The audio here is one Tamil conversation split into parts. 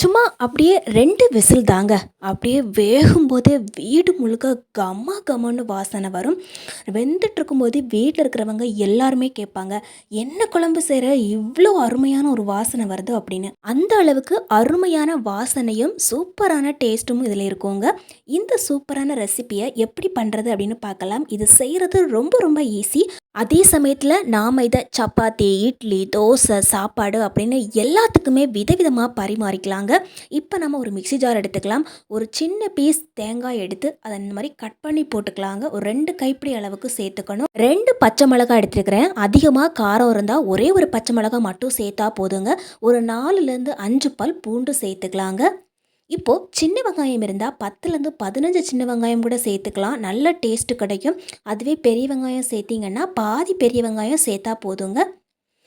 சும்மா அப்படியே ரெண்டு விசில் தாங்க. அப்படியே வேகும்போதே வீடு முழுக்க கம கமன்னு வாசனை வரும். வெந்துட்டுருக்கும்போது வீட்டில் இருக்கிறவங்க எல்லாருமே கேட்பாங்க, "என்ன குழம்பு செய்கிற இவ்வளோ அருமையான ஒரு வாசனை வருது" அப்படின்னு. அந்த அளவுக்கு அருமையான வாசனையும், சூப்பரான டேஸ்ட்டும் இதில் இருக்குங்க. இந்த சூப்பரான ரெசிபியை எப்படி பண்ணுறது அப்படின்னு பார்க்கலாம். இது செய்கிறது ரொம்ப ரொம்ப ஈஸி. அதே சமயத்தில் நாம் இதை சப்பாத்தி, இட்லி, தோசை, சாப்பாடு அப்படின்னு எல்லாத்துக்குமே விதவிதமாக பரிமாறிக்கலாங்க. இப்போ நம்ம ஒரு மிக்ஸி ஜார் எடுத்துக்கலாம். ஒரு சின்ன பீஸ் தேங்காய் எடுத்து அதை இந்த மாதிரி கட் பண்ணி போட்டுக்கலாங்க. ஒரு ரெண்டு கைப்பிடி அளவுக்கு சேர்த்துக்கணும். ரெண்டு பச்சை மிளகாய் எடுத்துருக்கிறேன். அதிகமாக காரம் இருந்தால் ஒரே ஒரு பச்சை மிளகாய் மட்டும் சேர்த்தா போதுங்க. ஒரு 4லேருந்து 5 பல் பூண்டு சேர்த்துக்கலாங்க. இப்போது சின்ன வெங்காயம் இருந்தால் பத்துலேருந்து பதினஞ்சு சின்ன வெங்காயம் கூட சேர்த்துக்கலாம். நல்ல டேஸ்ட்டு கிடைக்கும். அதுவே பெரிய வெங்காயம் சேர்த்திங்கன்னா பாதி பெரிய வெங்காயம் சேர்த்தா போதுங்க.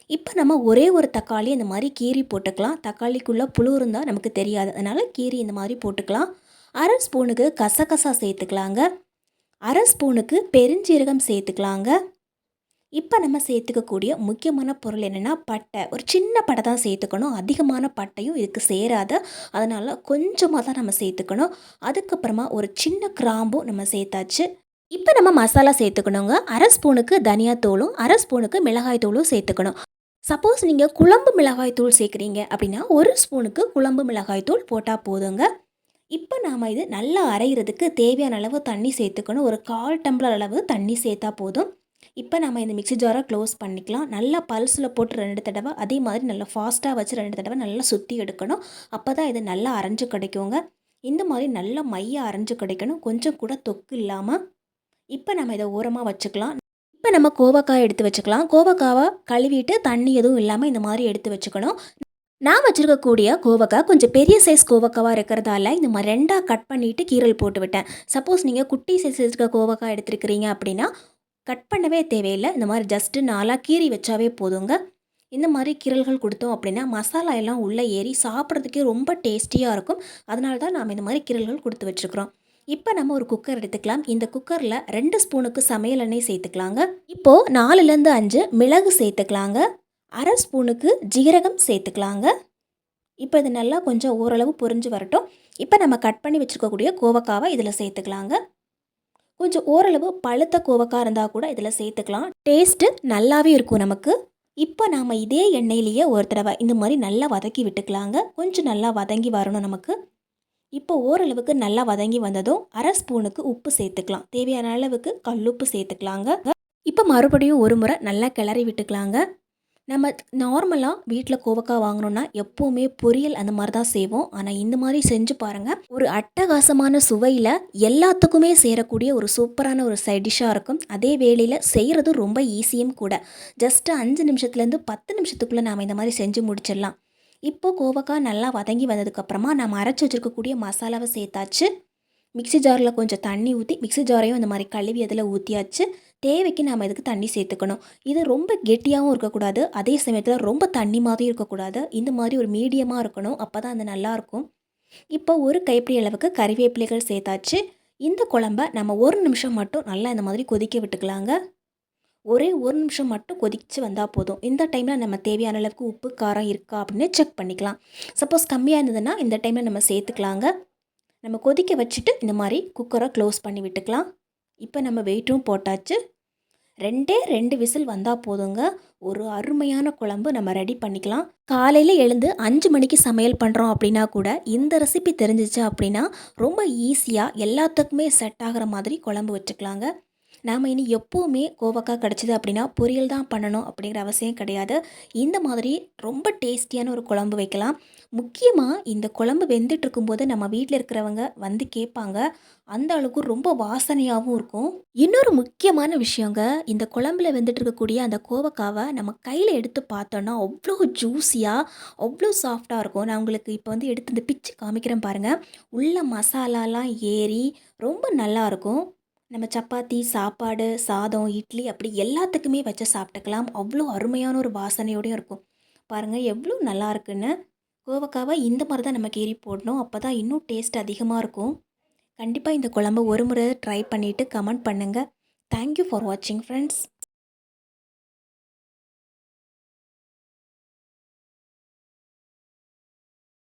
இப்போ நம்ம ஒரே ஒரு தக்காளி இந்த மாதிரி கீரி போட்டுக்கலாம். தக்காளிக்குள்ளே புழு இருந்தால் நமக்கு தெரியாது. அதனால் கீரி இந்த மாதிரி போட்டுக்கலாம். அரை ஸ்பூனுக்கு கசகசா சேர்த்துக்கலாங்க. அரை ஸ்பூனுக்கு பெருஞ்சீரகம் சேர்த்துக்கலாங்க. இப்போ நம்ம சேர்த்துக்கக்கூடிய முக்கியமான பொருள் என்னென்னா பட்டை. ஒரு சின்ன பட்டை தான் சேர்த்துக்கணும். அதிகமான பட்டையும் இதுக்கு சேராது. அதனால் கொஞ்சமாக தான் நம்ம சேர்த்துக்கணும். அதுக்கப்புறமா ஒரு சின்ன கிராம்பும் நம்ம சேர்த்தாச்சு. இப்போ நம்ம மசாலா சேர்த்துக்கணுங்க. அரை ஸ்பூனுக்கு தனியா தூளும், 1/2 ஸ்பூனுக்கு மிளகாய் தூளும் சேர்த்துக்கணும். சப்போஸ் நீங்கள் குழம்பு மிளகாய் தூள் சேர்க்குறீங்க அப்படின்னா, ஒரு ஸ்பூனுக்கு குழம்பு மிளகாய் தூள் போட்டால் போதுங்க. இப்போ நாம் இது நல்லா அரைகிறதுக்கு தேவையான அளவு தண்ணி சேர்த்துக்கணும். ஒரு 1/4 டம்ளர் அளவு தண்ணி சேர்த்தா போதும். இப்போ நம்ம இந்த மிக்ஸி ஜாரை க்ளோஸ் பண்ணிக்கலாம். நல்லா பல்ஸில் போட்டு ரெண்டு தடவை அதே மாதிரி நல்லா ஃபாஸ்ட்டாக வச்சு ரெண்டு தடவை நல்லா சுற்றி எடுக்கணும். அப்போ தான் இது நல்லா அரைஞ்சு கிடைக்குங்க. இந்த மாதிரி நல்லா மைய அரைஞ்சு கிடைக்கணும். கொஞ்சம் கூட தொக்கு இல்லாமல் இப்போ நம்ம இதை ஓரமாக வச்சுக்கலாம். இப்போ நம்ம கோவக்காய் எடுத்து வச்சுக்கலாம். கோவக்காவை கழுவிட்டு தண்ணி எதுவும் இல்லாமல் இந்த மாதிரி எடுத்து வச்சுக்கணும். நான் வச்சுருக்கக்கூடிய கோவக்காய் கொஞ்சம் பெரிய சைஸ் கோவக்காவாக இருக்கிறதால, இந்த மாதிரி ரெண்டாக கட் பண்ணிவிட்டு கீறல் போட்டு விட்டேன். சப்போஸ் நீங்கள் குட்டி சைஸ் இருக்க கோவக்காய் எடுத்துருக்கிறீங்க அப்படின்னா, கட் பண்ணவே தேவையில்லை இந்த மாதிரி ஜஸ்ட்டு நாலாக கீறி வச்சாவே போதுங்க. இந்த மாதிரி கீரல்கள் கொடுத்தோம் அப்படின்னா, மசாலா எல்லாம் உள்ளே ஏறி சாப்பிட்றதுக்கே ரொம்ப டேஸ்டியாக இருக்கும். அதனால தான் நாம் இந்த மாதிரி கீரல்கள் கொடுத்து வச்சிருக்கிறோம். இப்போ நம்ம ஒரு குக்கர் எடுத்துக்கலாம். இந்த குக்கரில் ரெண்டு ஸ்பூனுக்கு சமையல் எண்ணெய் சேர்த்துக்கலாங்க. இப்போது நாலுலேருந்து அஞ்சு மிளகு சேர்த்துக்கலாங்க. அரை ஸ்பூனுக்கு ஜீரகம் சேர்த்துக்கலாங்க. இப்போ இது நல்லா கொஞ்சம் ஓரளவு பொரிஞ்சு வரட்டும். இப்போ நம்ம கட் பண்ணி வச்சுருக்கக்கூடிய கோவக்காவை இதில் சேர்த்துக்கலாங்க. கொஞ்சம் ஓரளவு பழுத்த கோவக்காய் இருந்தால் கூட இதில் சேர்த்துக்கலாம். டேஸ்ட்டு நல்லாவே இருக்கும் நமக்கு. இப்போ நாம் இதே எண்ணெயிலேயே ஒரு தடவை இந்த மாதிரி நல்லா வதக்கி விட்டுக்கலாங்க. கொஞ்சம் நல்லா வதங்கி வரணும் நமக்கு. இப்போ ஓரளவுக்கு நல்லா வதங்கி வந்ததும் அரை ஸ்பூனுக்கு உப்பு சேர்த்துக்கலாம். தேவையான அளவுக்கு கல்லுப்பு சேர்த்துக்கலாங்க. இப்போ மறுபடியும் ஒரு முறை நல்லா கிளறி விட்டுக்கலாங்க. நம்ம நார்மலாக வீட்டில் கோவக்காய் வாங்கினோன்னா எப்போவுமே பொரியல் அந்த மாதிரி தான் செய்வோம். ஆனால் இந்த மாதிரி செஞ்சு பாருங்கள் ஒரு அட்டகாசமான சுவையில் எல்லாத்துக்குமே சேரக்கூடிய ஒரு சூப்பரான ஒரு சைட் இருக்கும். அதே வேளையில் செய்கிறது ரொம்ப ஈஸியும் கூட. ஜஸ்ட்டு அஞ்சு நிமிஷத்துலேருந்து பத்து நிமிஷத்துக்குள்ளே நாம் இந்த மாதிரி செஞ்சு முடிச்சிடலாம். இப்போ கோவக்காய் நல்லா வதங்கி வந்ததுக்கப்புறமா, நம்ம அரைச்சி வச்சிருக்கக்கூடிய மசாலாவை சேர்த்தாச்சு. மிக்ஸி ஜாரில் கொஞ்சம் தண்ணி ஊற்றி மிக்ஸி ஜாரையும் இந்த மாதிரி கழுவி அதில் ஊற்றியாச்சு தேவைக்கு நாம் இதுக்கு தண்ணி சேர்த்துக்கணும். இது ரொம்ப கெட்டியாகவும் இருக்கக்கூடாது. அதே சமயத்தில் ரொம்ப தண்ணி மாதிரியும் இருக்கக்கூடாது. இந்த மாதிரி ஒரு மீடியமாக இருக்கணும். அப்போ தான் அது நல்லாயிருக்கும். இப்போ ஒரு கைப்பிடி அளவுக்கு கறிவேப்பிலைகள் சேர்த்தாச்சு. இந்த குழம்ப நம்ம ஒரு நிமிஷம் மட்டும் நல்லா இந்த மாதிரி கொதிக்க விட்டுக்கலாங்க. ஒரே ஒரு நிமிஷம் மட்டும் கொதிச்சு வந்தால் போதும். இந்த டைமில் நம்ம தேவையான அளவுக்கு உப்பு, காரம் இருக்கா அப்படின்னு செக் பண்ணிக்கலாம். சப்போஸ் கம்மியாக இருந்ததுன்னா, இந்த டைமில் நம்ம சேர்த்துக்கலாங்க. நம்ம கொதிக்க வச்சுட்டு இந்த மாதிரி குக்கரை க்ளோஸ் பண்ணி விட்டுக்கலாம். இப்போ நம்ம வெயிட்டும் போட்டாச்சு. 2டே 2 விசில் வந்தால் போதுங்க. ஒரு அருமையான குழம்பு நம்ம ரெடி பண்ணிக்கலாம். காலையில் எழுந்து அஞ்சு மணிக்கு சமையல் பண்ணுறோம் அப்படின்னா கூட, இந்த ரெசிபி தெரிஞ்சிச்சு அப்படின்னா, ரொம்ப ஈஸியாக எல்லாத்துக்குமே செட் ஆகிற மாதிரி குழம்பு வச்சுக்கலாங்க. நாம் இனி எப்போவுமே கோவக்காய் கிடச்சிது அப்படின்னா, பொரியல் தான் பண்ணணும் அப்படிங்கிற அவசியம் கிடையாது. இந்த மாதிரி ரொம்ப டேஸ்டியான ஒரு குழம்பு வைக்கலாம். முக்கியமாக இந்த குழம்பு வெந்துட்டு இருக்கும்போது நம்ம வீட்டில் இருக்கிறவங்க வந்து கேட்பாங்க. அந்த அளவுக்கு ரொம்ப வாசனையாகவும் இருக்கும். இன்னொரு முக்கியமான விஷயங்க, இந்த குழம்புல வெந்துட்டு இருக்கக்கூடிய அந்த கோவக்காவை நம்ம கையில் எடுத்து பார்த்தோன்னா அவ்வளோ ஜூஸியாக அவ்வளோ சாஃப்டாக இருக்கும். நான் உங்களுக்கு இப்போ வந்து எடுத்து இந்த பிச்சு காமிக்கிறேன் பாருங்கள் உள்ள மசாலாலாம் ஏறி ரொம்ப நல்லாயிருக்கும். நம்ம சப்பாத்தி, சாப்பாடு, சாதம், இட்லி அப்படி எல்லாத்துக்குமே வச்சு சாப்பிட்டுக்கலாம். அவ்வளோ அருமையான ஒரு வாசனையோடையும் இருக்கும். பாருங்கள் எவ்வளோ நல்லா இருக்குன்னு. கோவக்காவை இந்த மாதிரி தான் நம்ம கீறி போடணும். அப்போ தான் இன்னும் டேஸ்ட் அதிகமாக இருக்கும். கண்டிப்பாக இந்த குழம்ப ஒரு முறை ட்ரை பண்ணிவிட்டு கமெண்ட் பண்ணுங்க. தேங்க் யூ ஃபார் வாட்சிங் ஃப்ரெண்ட்ஸ்.